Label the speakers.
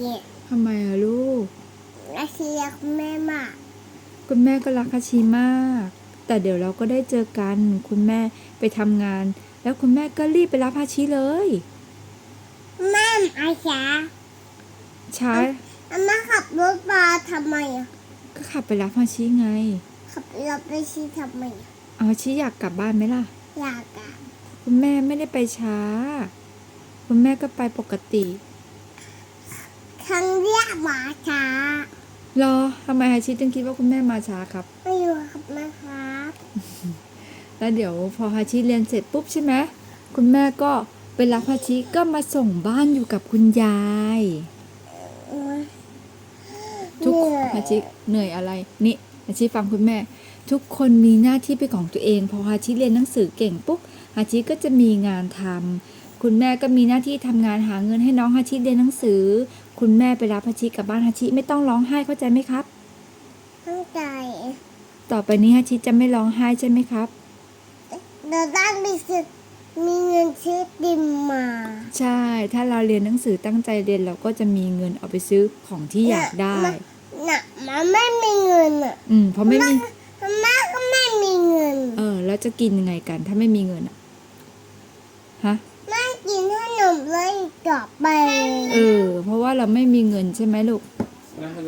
Speaker 1: เนี่ย
Speaker 2: ทำไมอะลูก
Speaker 1: อาชีรักแม่มาก
Speaker 2: คุณแม่ก็รักอาชีมาก แต่เดี๋ยวเราก็ได้เจอกัน คุณแม่ไปทำงาน แล้วคุณแม่ก็รีบไปรับอาชีเลย
Speaker 1: แม่อาชา
Speaker 2: ช้า
Speaker 1: อาม่าขับรถมาทำไมอะ
Speaker 2: ก็ขับไปรับอาชีไง
Speaker 1: ขับรถไปชี้ทำไมอะ
Speaker 2: เอาอาชีอยากกลับบ้านไหมล่ะ
Speaker 1: อยากอะ
Speaker 2: คุณแม่ไม่ได้ไปช้า คุณแม่ก็ไปปกติ
Speaker 1: ครั้งเรียกห มาช้าร
Speaker 2: อทำไมอาชีจึงคิดว่าคุณแม่มาช้าครับ
Speaker 1: ไม่อยู่ครับแม่ครับ
Speaker 2: แล้วเดี๋ยวพอฮาชิเรียนเสร็จปุ๊บใช่ไหมคุณแม่ก็ไปรับฮาชิก็มาส่งบ้านอยู่กับคุณยาย
Speaker 1: โอ๊ย
Speaker 2: ทุก
Speaker 1: เหนื่อย
Speaker 2: ฮาชิเหนื่อยอะไรนี่ฮาชิฟังคุณแม่ ทุกคนมีหน้าที่เป็นของตัวเอง พอฮาชิเรียนหนังสือเก่งปุ๊บฮาชิก็จะมีงานทำ คุณแม่ก็มีหน้าที่ทำงานหาเงินให้น้องฮาชิเรียนหนังสือ คุณแม่ไปรับฮาชิกลับบ้านฮาชิไม่ต้องร้องไห้เข้าใจไหมครับ
Speaker 1: ตั้งใจ
Speaker 2: ต่อไปนี้ฮาชิจะไม่ร้องไห้ใช่ไหมครับ
Speaker 1: เราต้องมีสิทธิ์มีเงินซื้อติมมา
Speaker 2: ใช่ ถ้าเราเรียนหนังสือตั้งใจเรียนเราก็จะมีเงินเอาไปซื้อของที่อยากได้
Speaker 1: น่ะมันไม่มีเงินอะ
Speaker 2: อืมเพราะไม่มี
Speaker 1: แม่ก็ไม่มีเงิน
Speaker 2: เออ แล้วจะกินยังไงกันถ้าไม่มีเงินอะฮะ
Speaker 1: แม่ กินขนมเลยต่อไป
Speaker 2: เออ เพราะว่าเราไม่มีเงินใช่ไหมลูก